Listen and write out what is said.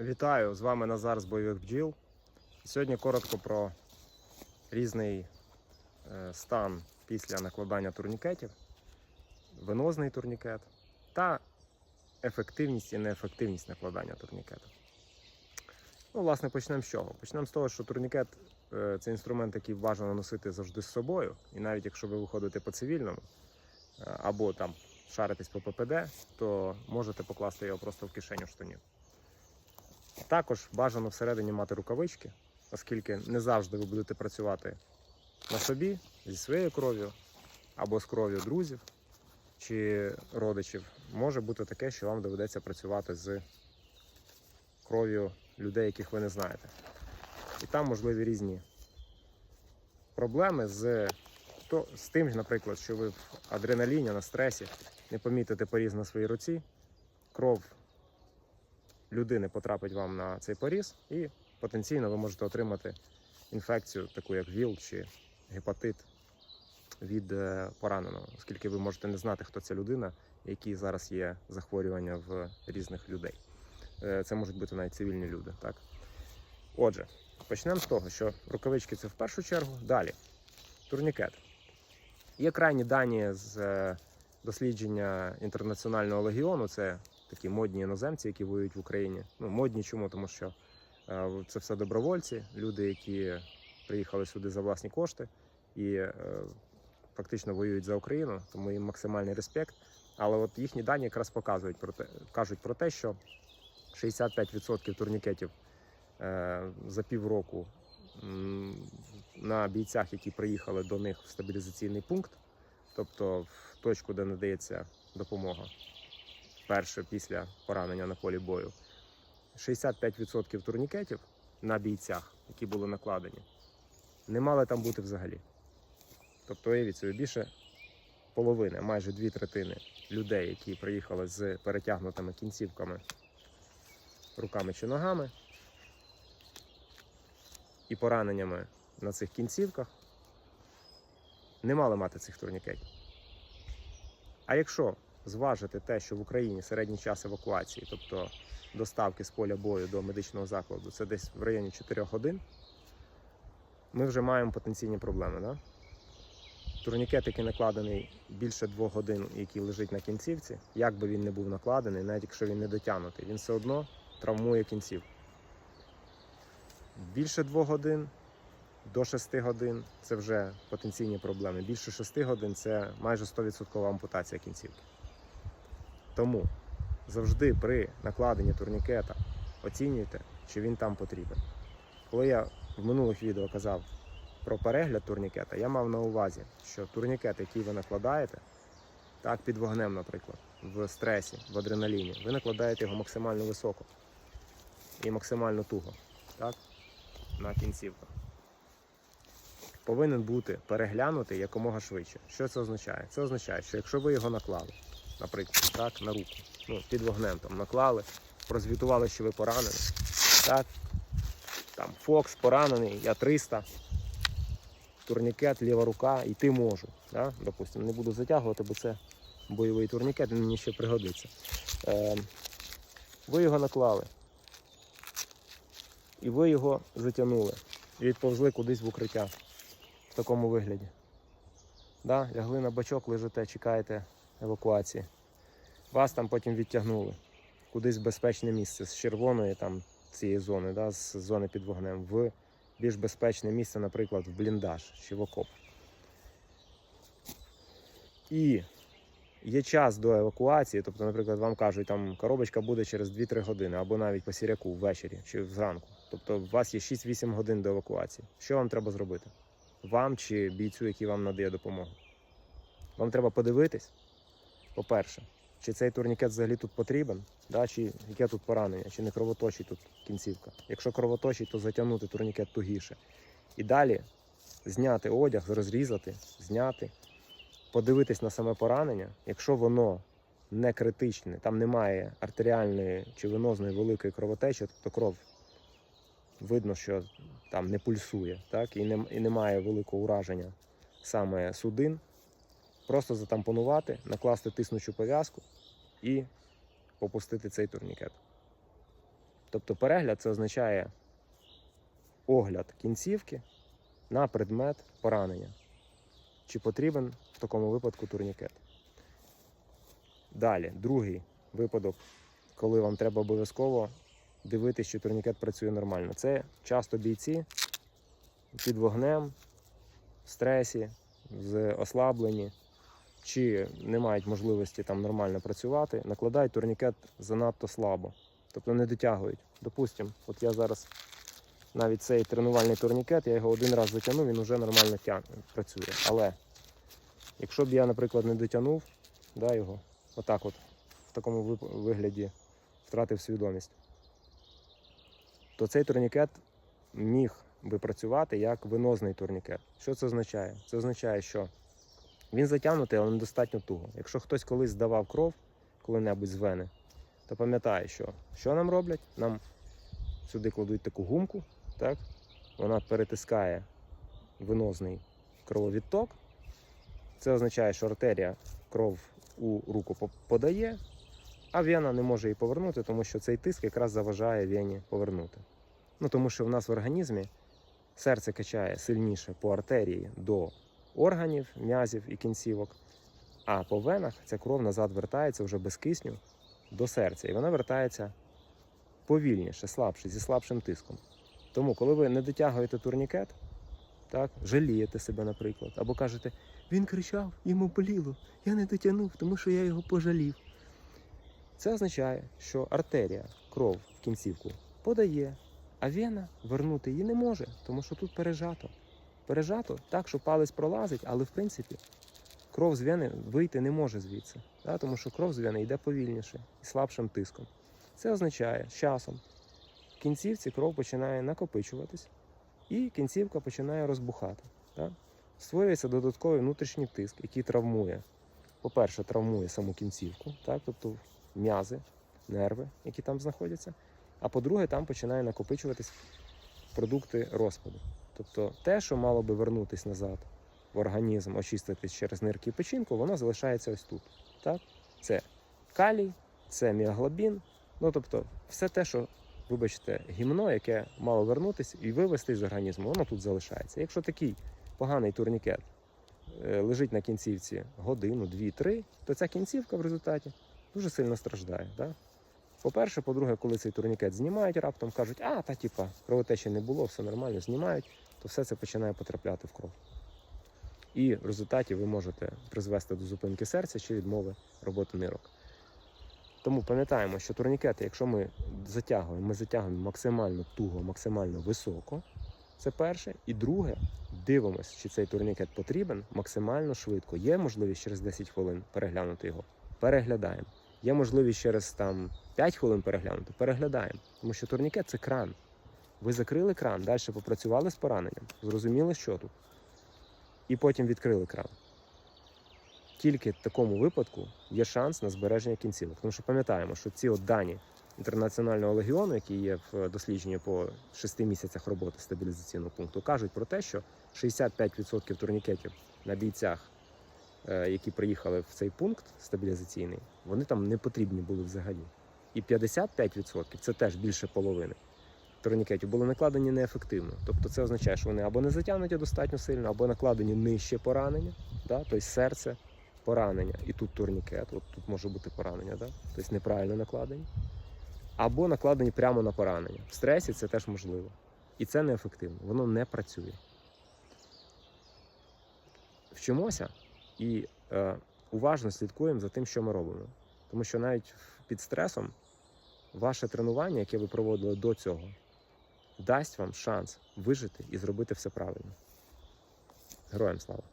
Вітаю! З вами Назар з бойових бджіл. Сьогодні коротко про різний е, стан після накладання турнікетів, венозний турнікет та ефективність і неефективність накладання турнікету. Ну, власне, почнемо з чого? Почнемо з того, що турнікет е, це інструмент, який бажано носити завжди з собою. І навіть якщо ви виходите по цивільному е, або там шаритесь по ППД, то можете покласти його просто в кишеню штанів. Також бажано всередині мати рукавички, оскільки не завжди ви будете працювати на собі зі своєю кров'ю або з кров'ю друзів чи родичів. Може бути таке, що вам доведеться працювати з кров'ю людей, яких ви не знаєте. І там можливі різні проблеми з, то, з тим, наприклад, що ви в адреналіні на стресі не помітите поріз на своїй руці, кров людини потрапить вам на цей поріз, і потенційно ви можете отримати інфекцію, таку як ВІЛ чи гепатит від е, пораненого, оскільки ви можете не знати, хто ця людина, які зараз є захворювання в різних людей. Е, Це можуть бути навіть цивільні люди. Так? Отже, почнемо з того, що рукавички це в першу чергу. Далі турнікет. Є крайні дані з е, дослідження інтернаціонального легіону. Це такі модні іноземці, які воюють в Україні. Ну, модні чому? Тому що е, це все добровольці, люди, які приїхали сюди за власні кошти і е, фактично воюють за Україну, тому їм максимальний респект. Але от їхні дані якраз показують про те, кажуть про те, що 65% турнікетів е, за півроку на бійцях, які приїхали до них в стабілізаційний пункт, тобто в точку, де надається допомога перше після поранення на полі бою. 65% турнікетів на бійцях, які були накладені, не мали там бути взагалі. Тобто, уявіть собі, більше половини, майже дві третини людей, які приїхали з перетягнутими кінцівками руками чи ногами і пораненнями на цих кінцівках, не мали мати цих турнікетів. А якщо зважити те, що в Україні середній час евакуації, тобто доставки з поля бою до медичного закладу, це десь в районі 4 годин, ми вже маємо потенційні проблеми. Да? Турнікет, який накладений більше двох годин, який лежить на кінцівці, як би він не був накладений, навіть якщо він не дотягнутий, він все одно травмує кінцівку. Більше двох годин до 6 годин це вже потенційні проблеми. Більше 6 годин це майже 100% ампутація кінцівки. Тому завжди при накладенні турнікета оцінюйте, чи він там потрібен. Коли я в минулих відео казав про перегляд турнікета, я мав на увазі, що турнікет, який ви накладаєте, так під вогнем, наприклад, в стресі, в адреналіні, ви накладаєте його максимально високо і максимально туго, так, на кінцівках. Повинен бути переглянутий якомога швидше. Що це означає? Це означає, що якщо ви його наклали, наприклад, так, на руку, ну, під вогнем там наклали, прозвітували, що ви поранені, так, там Фокс поранений, я 300, турнікет, ліва рука, йти можу. Да? Допустимо, не буду затягувати, бо це бойовий турнікет, мені ще пригодиться. Е, ви його наклали. І ви його затягнули. І відповзли кудись в укриття в такому вигляді. Да? Лягли на бачок, лежите, чекаєте евакуації. Вас там потім відтягнули кудись в безпечне місце з червоної там, цієї зони, да? з зони під вогнем, в більш безпечне місце, наприклад, в бліндаж чи в окоп. І є час до евакуації, тобто, наприклад, вам кажуть, там коробочка буде через 2-3 години, або навіть по сіряку ввечері чи зранку. Тобто у вас є 6-8 годин до евакуації. Що вам треба зробити? Вам чи бійцю, який вам надає допомогу? Вам треба подивитись, по-перше, чи цей турнікет взагалі тут потрібен, да, чи яке тут поранення, чи не кровоточить тут кінцівка. Якщо кровоточить, то затягнути турнікет тугіше. І далі зняти одяг, розрізати, зняти, подивитись на саме поранення. Якщо воно не критичне, там немає артеріальної чи венозної великої кровотечі, тобто кров видно, що там не пульсує, так, і, не, і немає великого ураження саме судин, просто затампонувати, накласти тиснучу пов'язку і попустити цей турнікет. Тобто перегляд це означає огляд кінцівки на предмет поранення. Чи потрібен в такому випадку турнікет? Далі, другий випадок, коли вам треба обов'язково дивитися, що турнікет працює нормально. Це часто бійці під вогнем, в стресі, з ослаблені, чи не мають можливості там нормально працювати, накладають турнікет занадто слабо, тобто не дотягують. Допустимо, от я зараз навіть цей тренувальний турнікет, я його один раз затягнув, він вже нормально тя... працює. Але якщо б я, наприклад, не дотягнув да, його, отак от, в такому вигляді втратив свідомість, то цей турнікет міг би працювати як венозний турнікет. Що це означає? Це означає, що він затягнутий, але недостатньо туго. Якщо хтось колись здавав кров коли-небудь з вени, то пам'ятає, що що нам роблять? Нам сюди кладуть таку гумку, так? вона перетискає венозний крововідток. Це означає, що артерія кров у руку подає, а вена не може її повернути, тому що цей тиск якраз заважає вені повернути. Ну, тому що в нас в організмі серце качає сильніше по артерії до органів, м'язів і кінцівок, а по венах ця кров назад вертається вже без кисню до серця. І вона вертається повільніше, слабше, зі слабшим тиском. Тому, коли ви не дотягуєте турнікет, так, жалієте себе, наприклад, або кажете, він кричав, йому боліло, я не дотягнув, тому що я його пожалів. Це означає, що артерія кров в кінцівку подає, а вена вернути її не може, тому що тут пережато. Пережато так, що палець пролазить, але в принципі кров з вени вийти не може звідси, да, тому що кров з вени йде повільніше і слабшим тиском. Це означає, з часом в кінцівці кров починає накопичуватись, і кінцівка починає розбухати. Да? Створюється додатковий внутрішній тиск, який травмує. По-перше, травмує саму кінцівку, так? тобто м'язи, нерви, які там знаходяться. А по-друге, там починає накопичуватись продукти розпаду. Тобто те, що мало би вернутись назад в організм, очиститись через нирки і печінку, воно залишається ось тут. Так? Це калій, це міоглобін, ну тобто все те, що, вибачте, гімно, яке мало вернутись і вивести з організму, воно тут залишається. Якщо такий поганий турнікет е, лежить на кінцівці годину, дві-три, то ця кінцівка в результаті дуже сильно страждає. Да? По-перше, по-друге, коли цей турнікет знімають раптом, кажуть, а, та типа, кровотечі не було, все нормально, знімають, то все це починає потрапляти в кров. І в результаті ви можете призвести до зупинки серця чи відмови роботи нирок. Тому пам'ятаємо, що турнікети, якщо ми затягуємо, ми затягуємо максимально туго, максимально високо. Це перше. І друге, дивимося, чи цей турнікет потрібен максимально швидко. Є можливість через 10 хвилин переглянути його. Переглядаємо. Є можливість через там 5 хвилин переглянути, переглядаємо. Тому що турнікет це кран. Ви закрили кран, далі попрацювали з пораненням, зрозуміли, що тут. І потім відкрили кран. Тільки в такому випадку є шанс на збереження кінцівок. Тому що пам'ятаємо, що ці от дані інтернаціонального легіону, які є в дослідженні по 6 місяцях роботи стабілізаційного пункту, кажуть про те, що 65% турнікетів на бійцях, е, які приїхали в цей пункт стабілізаційний, вони там не потрібні були взагалі. І 55% це теж більше половини турнікетів були накладені неефективно. Тобто це означає, що вони або не затягнуті достатньо сильно, або накладені нижче поранення, да? тобто серце поранення, і тут турнікет, от тут може бути поранення, да? тобто неправильно накладені, або накладені прямо на поранення. В стресі це теж можливо. І це неефективно, воно не працює. Вчимося і е, уважно слідкуємо за тим, що ми робимо. Тому що навіть під стресом ваше тренування, яке ви проводили до цього, дасть вам шанс вижити і зробити все правильно. Героям слава!